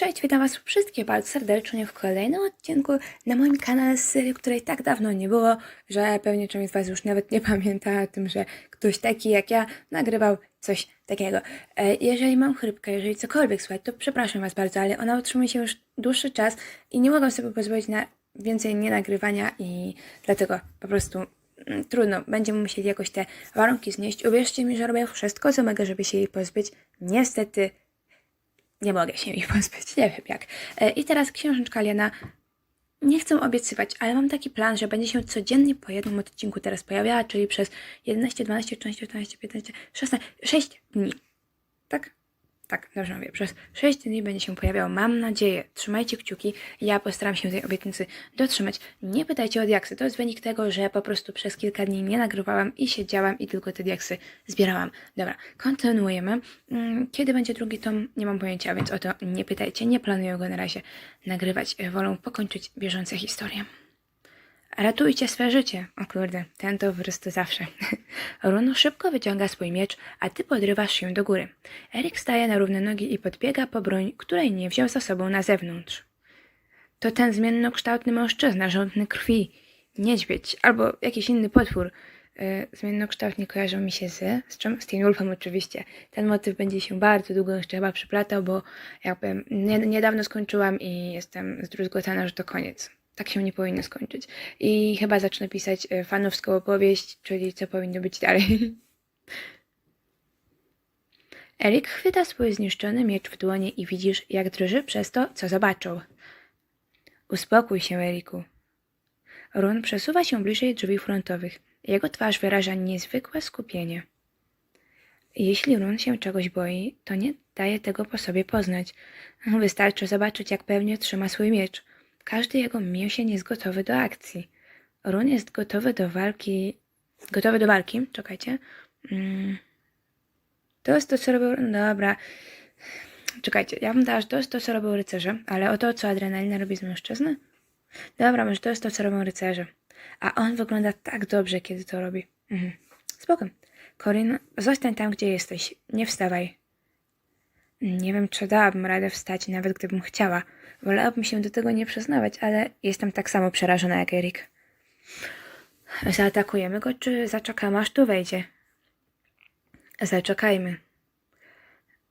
Cześć, witam Was wszystkich bardzo serdecznie w kolejnym odcinku na moim kanale z serii, której tak dawno nie było, że pewnie część z Was już nawet nie pamięta o tym, że ktoś taki jak ja nagrywał coś takiego. E, Jeżeli mam chrypkę, jeżeli cokolwiek słychać, to przepraszam Was bardzo, ale ona utrzymuje się już dłuższy czas i nie mogę sobie pozwolić na więcej nienagrywania i dlatego po prostu mm, trudno, będziemy musieli jakoś te warunki znieść. Uwierzcie mi, że robię wszystko, co mogę, żeby się jej pozbyć. Niestety nie mogę się ich pozbyć, nie wiem jak. E, I teraz książeczka Lena. Nie chcę obiecywać, ale mam taki plan, że będzie się codziennie po jednym odcinku teraz pojawiała, czyli przez 11, 12, 13, 14, 15, 16, 6 dni. Tak? Tak, dobrze mówię. Przez 6 dni będzie się pojawiał. Mam nadzieję. Trzymajcie kciuki. Ja postaram się tej obietnicy dotrzymać. Nie pytajcie o diaksy. To jest wynik tego, że po prostu przez kilka dni nie nagrywałam i siedziałam i tylko te diaksy zbierałam. Dobra, kontynuujemy. Mm, Kiedy będzie drugi tom? Nie mam pojęcia, więc o to nie pytajcie. Nie planuję go na razie nagrywać. Wolę pokończyć bieżące historie. Ratujcie swe życie. O kurde, ten to prostu zawsze. Run szybko wyciąga swój miecz, a ty podrywasz się do góry. Erik staje na równe nogi i podbiega po broń, której nie wziął za sobą na zewnątrz. To ten zmiennokształtny mężczyzna, żądny krwi, niedźwiedź albo jakiś inny potwór. Yy, zmiennokształtnie kojarzą mi się z, z czym? Z Teen Wolfem oczywiście. Ten motyw będzie się bardzo długo jeszcze chyba przyplatał, bo jakby nie, niedawno skończyłam i jestem zdruzgotana, że to koniec. Tak się nie powinno skończyć. I chyba zacznę pisać e, fanowską opowieść, czyli co powinno być dalej. Erik chwyta swój zniszczony miecz w dłonie i widzisz, jak drży przez to, co zobaczył. Uspokój się, Eriku. Ron przesuwa się bliżej drzwi frontowych. Jego twarz wyraża niezwykłe skupienie. Jeśli Ron się czegoś boi, to nie daje tego po sobie poznać. Wystarczy zobaczyć, jak pewnie trzyma swój miecz. Każdy jego mięsień jest gotowy do akcji. Run jest gotowy do walki. Gotowy do walki? Czekajcie. Mm. To jest to, co robił. Dobra. Czekajcie, ja bym dała, że to jest to, co robią rycerze, ale o to, co adrenalina robi z mężczyzny? Dobra, może to jest to, co robią rycerze. A on wygląda tak dobrze, kiedy to robi. Mhm. Spoko. Corin, zostań tam, gdzie jesteś. Nie wstawaj. Nie wiem, czy dałabym radę wstać, nawet gdybym chciała. Wolałabym się do tego nie przyznawać, ale jestem tak samo przerażona jak Erik. Zaatakujemy go, czy zaczekamy, aż tu wejdzie? Zaczekajmy.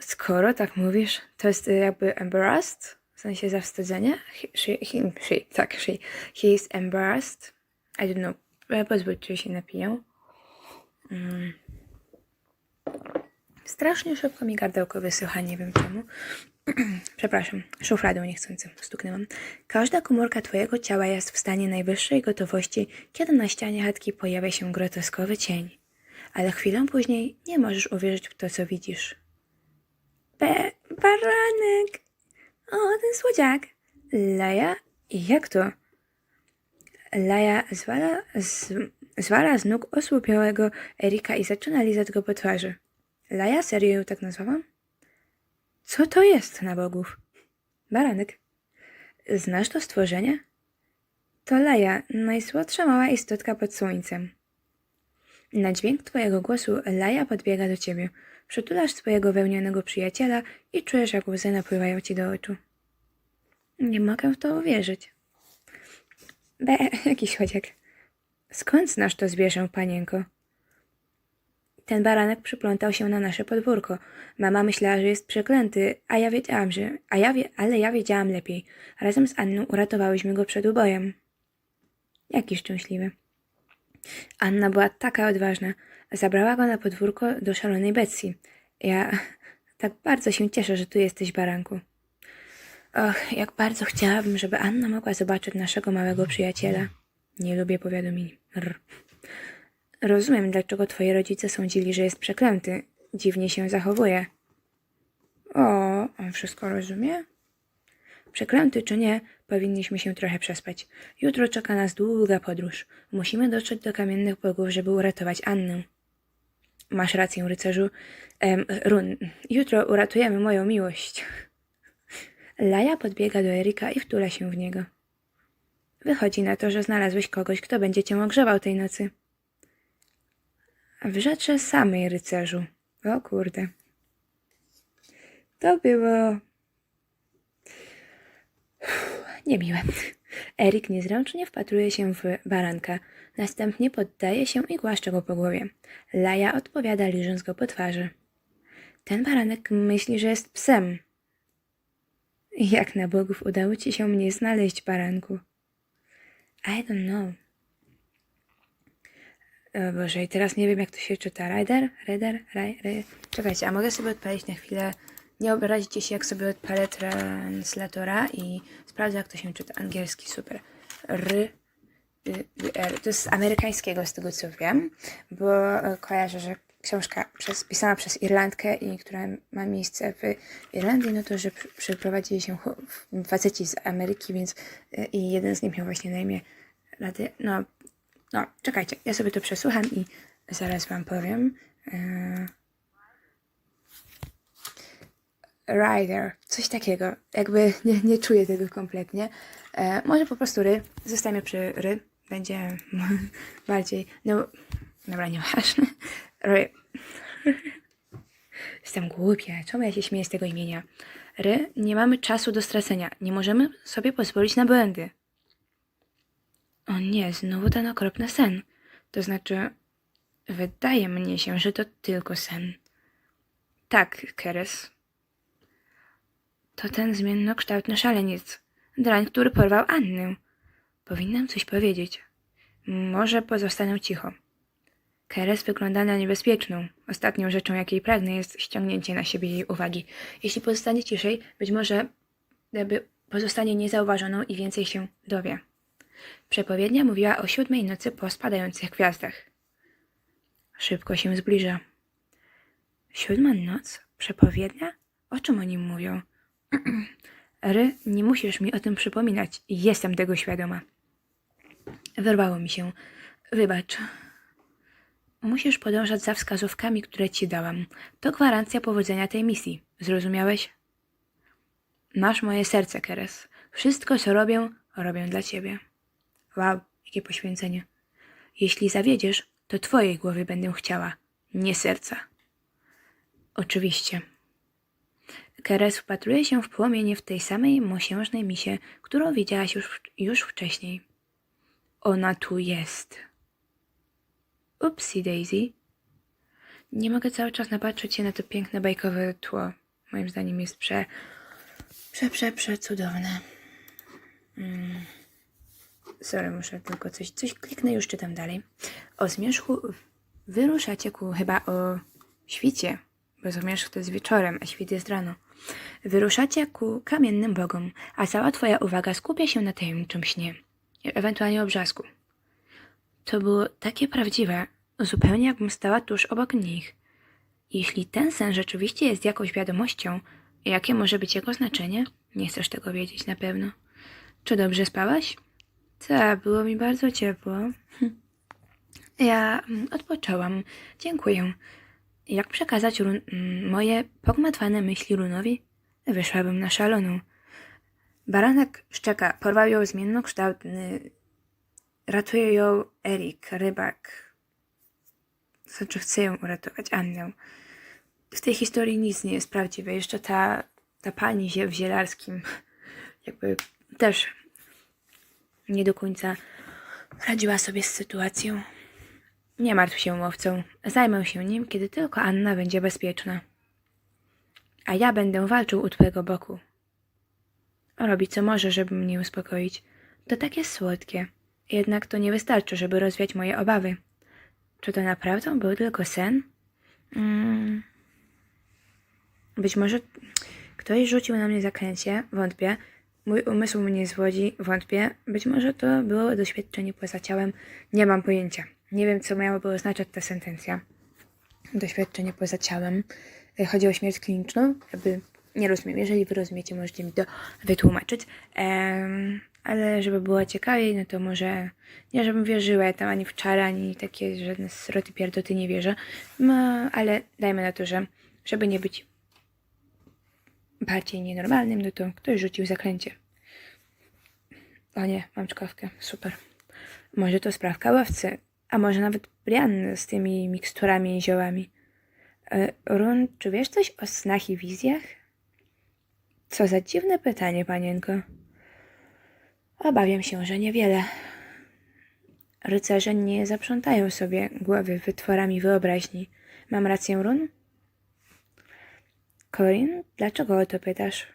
Skoro tak mówisz, to jest y, jakby embarrassed, w sensie zawstydzenie. He, she, he, she, tak, she. He is embarrassed. I don't know. Pozwól, czy się napiję. Mm. Strasznie szybko mi gardełko wysycha, nie wiem czemu. Przepraszam, szufladą niechcący stuknęłam. Każda komórka twojego ciała jest w stanie najwyższej gotowości, kiedy na ścianie chatki pojawia się groteskowy cień. Ale chwilę później nie możesz uwierzyć w to, co widzisz. Be, baranek! O, ten słodziak! Laja? Jak to? Laja zwala z, zwala z nóg osłupiałego Erika i zaczyna lizać go po twarzy. Laja? Serio ją tak nazwałam? Co to jest na bogów? Baranek. Znasz to stworzenie? To Laja, najsłodsza mała istotka pod słońcem. Na dźwięk twojego głosu Laja podbiega do ciebie. Przytulasz swojego wełnianego przyjaciela i czujesz, jak łzy napływają ci do oczu. Nie mogę w to uwierzyć. Be, jakiś chodziak. Skąd znasz to zwierzę, panienko? Ten baranek przyplątał się na nasze podwórko. Mama myślała, że jest przeklęty, a ja wiedziałam, że... A ja wie... Ale ja wiedziałam lepiej. Razem z Anną uratowałyśmy go przed ubojem. Jaki szczęśliwy. Anna była taka odważna. Zabrała go na podwórko do szalonej Betsy. Ja tak bardzo się cieszę, że tu jesteś, baranku. Och, jak bardzo chciałabym, żeby Anna mogła zobaczyć naszego małego przyjaciela. Nie lubię powiadomień. Rr. Rozumiem, dlaczego twoi rodzice sądzili, że jest przeklęty. Dziwnie się zachowuje. O, on wszystko rozumie? Przeklęty czy nie, powinniśmy się trochę przespać. Jutro czeka nas długa podróż. Musimy dotrzeć do kamiennych bogów, żeby uratować Annę. Masz rację, rycerzu. Em, Run, jutro uratujemy moją miłość. Laja podbiega do Erika i wtula się w niego. Wychodzi na to, że znalazłeś kogoś, kto będzie cię ogrzewał tej nocy. W rzeczy samej, rycerzu. O kurde. To było Niemiłe. Erik niezręcznie wpatruje się w baranka. Następnie poddaje się i głaszcze go po głowie. Laja odpowiada, liżąc go po twarzy. Ten baranek myśli, że jest psem. Jak na bogów udało ci się mnie znaleźć, baranku? I don't know. O Boże, i teraz nie wiem, jak to się czyta. Rider? Rider? Raj. Czekajcie, a mogę sobie odpalić na chwilę? Nie obrazicie się, jak sobie odpalę translatora i sprawdzę, jak to się czyta. Angielski, super. R, y, y, R. To jest z amerykańskiego, z tego co wiem, bo e, kojarzę, że książka przez, pisana przez Irlandkę i która ma miejsce w Irlandii, no to, że przeprowadzili się faceci z Ameryki, więc y, i jeden z nich miał właśnie na imię Rady. No, no, czekajcie, ja sobie to przesłucham i zaraz wam powiem. Yy... Rider, coś takiego. Jakby nie, nie czuję tego kompletnie. E, może po prostu ry. Zostańmy przy ry. Będzie bardziej. No, dobra, nieważne. Ry. Jestem głupia. Czemu ja się śmieję z tego imienia? Ry, nie mamy czasu do stracenia. Nie możemy sobie pozwolić na błędy. O nie, znowu ten okropny sen. To znaczy, wydaje mnie się, że to tylko sen. Tak, Keres. To ten zmiennokształtny szaleniec. Drań, który porwał Annę. Powinnam coś powiedzieć. Może pozostanę cicho. Keres wygląda na niebezpieczną. Ostatnią rzeczą, jakiej pragnę, jest ściągnięcie na siebie jej uwagi. Jeśli pozostanie ciszej, być może jakby pozostanie niezauważoną i więcej się dowie. Przepowiednia mówiła o siódmej nocy po spadających gwiazdach. Szybko się zbliża. Siódma noc? Przepowiednia? O czym oni mówią? Ry, nie musisz mi o tym przypominać. Jestem tego świadoma. Wyrwało mi się. Wybacz. Musisz podążać za wskazówkami, które ci dałam. To gwarancja powodzenia tej misji. Zrozumiałeś? Masz moje serce, Keres. Wszystko, co robię, robię dla ciebie. Wow, jakie poświęcenie. Jeśli zawiedziesz, to twojej głowy będę chciała, nie serca. Oczywiście. Keres wpatruje się w płomienie w tej samej mosiężnej misie, którą widziałaś już, już wcześniej. Ona tu jest. Upsi Daisy. Nie mogę cały czas napatrzeć się na to piękne bajkowe tło. Moim zdaniem jest prze... prze, prze, prze cudowne. Sorry, muszę tylko coś, coś kliknę, już czytam dalej. O zmierzchu wyruszacie ku chyba o świcie, bo zmierzch to jest wieczorem, a świt jest rano. Wyruszacie ku kamiennym bogom, a cała twoja uwaga skupia się na tajemniczym śnie, ewentualnie obrzasku. To było takie prawdziwe, zupełnie jakbym stała tuż obok nich. Jeśli ten sen rzeczywiście jest jakąś wiadomością, jakie może być jego znaczenie? Nie chcesz tego wiedzieć na pewno. Czy dobrze spałaś? Tak, było mi bardzo ciepło. Ja mm, odpoczęłam. Dziękuję. Jak przekazać mm, moje pogmatwane myśli runowi? Wyszłabym na szaloną. Baranek szczeka, porwał ją zmiennokształtny. Ratuje ją Erik, rybak. Znaczy chce ją uratować, Annę. W tej historii nic nie jest prawdziwe. Jeszcze ta, ta pani w Zielarskim jakby też nie do końca radziła sobie z sytuacją. Nie martw się, łowcą. Zajmę się nim, kiedy tylko Anna będzie bezpieczna. A ja będę walczył u twojego boku. Robi co może, żeby mnie uspokoić. To takie słodkie. Jednak to nie wystarczy, żeby rozwiać moje obawy. Czy to naprawdę był tylko sen? Mm. Być może ktoś rzucił na mnie zaklęcie, wątpię. Mój umysł mnie zwodzi, wątpię. Być może to było doświadczenie poza ciałem, nie mam pojęcia. Nie wiem, co miałaby oznaczać ta sentencja. Doświadczenie poza ciałem. Y, Chodzi o śmierć kliniczną? Jakby nie rozumiem. Jeżeli wy rozumiecie, możecie mi to wytłumaczyć. Ale żeby było ciekawiej, no to może nie, żebym wierzyła ja tam ani w czary, ani takie żadne sroty pierdoty nie wierzę. No, ale dajmy na to, że żeby nie być bardziej nienormalnym, no to ktoś rzucił zaklęcie. O nie, mam czkawkę, super. Może to sprawka łowcy, a może nawet Brian z tymi miksturami i ziołami. E, Run, czy wiesz coś o snach i wizjach? Co za dziwne pytanie, panienko. Obawiam się, że niewiele. Rycerze nie zaprzątają sobie głowy wytworami wyobraźni. Mam rację, Run? Corin, dlaczego o to pytasz?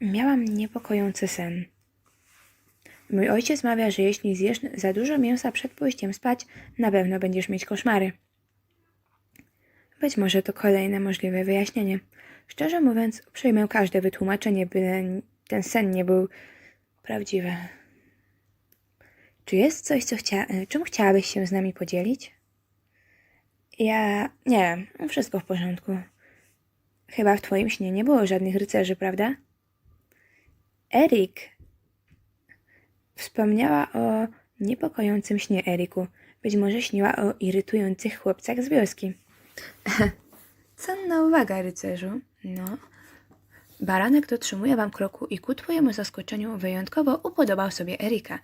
Miałam niepokojący sen. Mój ojciec mawia, że jeśli zjesz za dużo mięsa przed pójściem spać, na pewno będziesz mieć koszmary. Być może to kolejne możliwe wyjaśnienie. Szczerze mówiąc, przyjmę każde wytłumaczenie, byle ten sen nie był prawdziwy. Czy jest coś, co chcia... czym chciałabyś się z nami podzielić? Ja... nie, wszystko w porządku. Chyba w twoim śnie nie było żadnych rycerzy, prawda? Erik! Wspomniała o niepokojącym śnie Eriku. Być może śniła o irytujących chłopcach z wioski. Cenna uwaga, rycerzu. No. Baranek dotrzymuje wam kroku i ku twojemu zaskoczeniu wyjątkowo upodobał sobie Erika.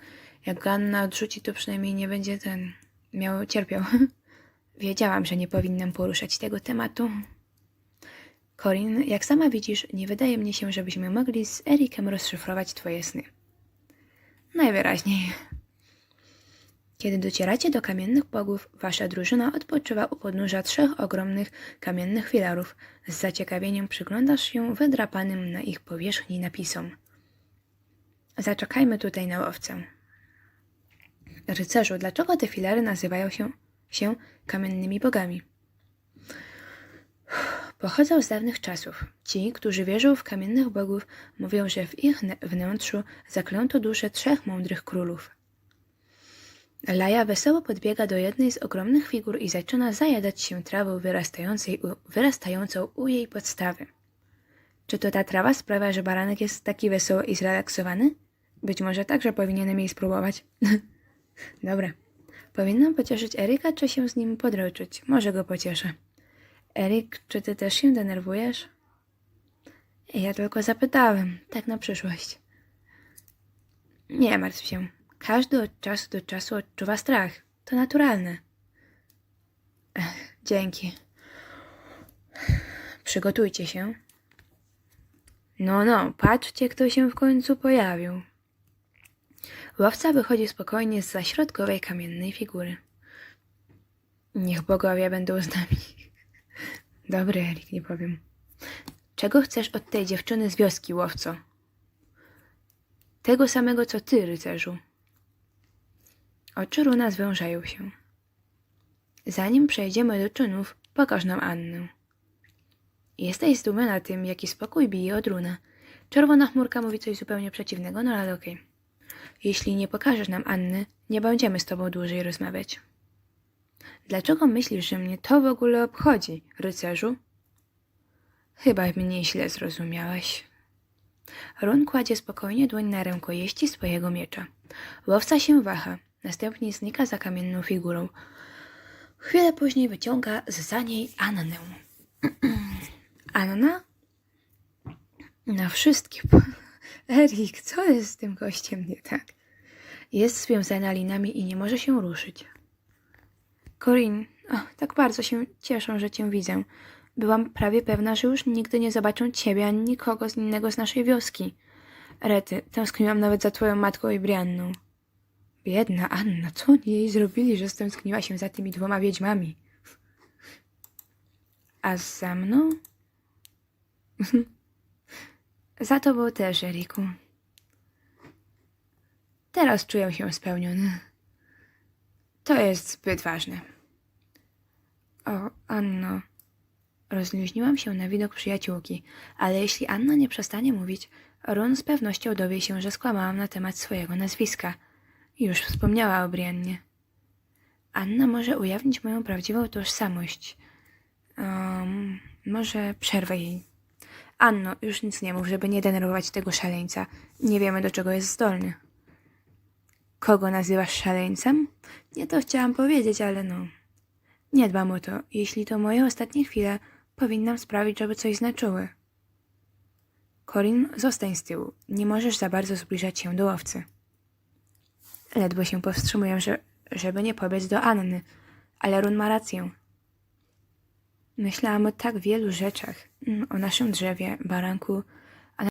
Jak Ganna odrzuci, to przynajmniej nie będzie ten... miał cierpiał. Wiedziałam, że nie powinnam poruszać tego tematu. Corin, jak sama widzisz, nie wydaje mnie się, żebyśmy mogli z Erikiem rozszyfrować twoje sny. Najwyraźniej. Kiedy docieracie do kamiennych bogów, wasza drużyna odpoczywa u podnóża trzech ogromnych kamiennych filarów. Z zaciekawieniem przyglądasz się wydrapanym na ich powierzchni napisom. Zaczekajmy tutaj na łowcę. Rycerzu, dlaczego te filary nazywają się, się kamiennymi bogami? Pochodzą z dawnych czasów. Ci, którzy wierzą w kamiennych bogów, mówią, że w ich wnętrzu zaklęto dusze trzech mądrych królów. Laja wesoło podbiega do jednej z ogromnych figur i zaczyna zajadać się trawą wyrastającej u, wyrastającą u jej podstawy. Czy to ta trawa sprawia, że baranek jest taki wesoły i zrelaksowany? Być może także powinienem jej spróbować. Dobra. Powinnam pocieszyć Erika, czy się z nim podroczyć? Może go pocieszę. Erik, czy ty też się denerwujesz? Ja tylko zapytałem, tak na przyszłość. Nie martw się. Każdy od czasu do czasu odczuwa strach. To naturalne. Ech, dzięki. Przygotujcie się. No, no, patrzcie, kto się w końcu pojawił. Łowca wychodzi spokojnie z zaśrodkowej kamiennej figury. Niech bogowie będą z nami. Dobry, Erik, nie powiem. Czego chcesz od tej dziewczyny z wioski, łowco? Tego samego, co ty, rycerzu. Oczy Runa zwężają się. Zanim przejdziemy do czynów, pokaż nam Annę. Jesteś zdumiona tym, jaki spokój bije od Runa. Czerwona chmurka mówi coś zupełnie przeciwnego, no ale okej. Jeśli nie pokażesz nam Anny, nie będziemy z tobą dłużej rozmawiać. Dlaczego myślisz, że mnie to w ogóle obchodzi, rycerzu? Chyba mnie źle zrozumiałeś. Run kładzie spokojnie dłoń na rękojeści swojego miecza. Łowca się waha, następnie znika za kamienną figurą. Chwilę później wyciąga za niej Annę. Anna? Na wszystkim. Erik, co jest z tym gościem nie tak? Jest związana linami i nie może się ruszyć. Corin, o, tak bardzo się cieszę, że cię widzę. Byłam prawie pewna, że już nigdy nie zobaczę ciebie ani nikogo z innego z naszej wioski. Rety, tęskniłam nawet za twoją matką i Brianną. Biedna Anna, co oni jej zrobili, że stęskniła się za tymi dwoma wiedźmami? A za mną? za tobą też, Eriku. Teraz czuję się spełniony. To jest zbyt ważne. O, Anno. Rozluźniłam się na widok przyjaciółki, ale jeśli Anna nie przestanie mówić, Ron z pewnością dowie się, że skłamałam na temat swojego nazwiska. Już wspomniała o Briannie. Anna może ujawnić moją prawdziwą tożsamość. Um, może przerwę jej. Anno, już nic nie mów, żeby nie denerwować tego szaleńca. Nie wiemy, do czego jest zdolny. Kogo nazywasz szaleńcem? Nie to chciałam powiedzieć, ale no. Nie dbam o to. Jeśli to moje ostatnie chwile, powinnam sprawić, żeby coś znaczyły. Corin, zostań z tyłu. Nie możesz za bardzo zbliżać się do łowcy. Ledwo się powstrzymuję, że, żeby nie pobiec do Anny, ale Run ma rację. Myślałam o tak wielu rzeczach. Mm, O naszym drzewie, baranku,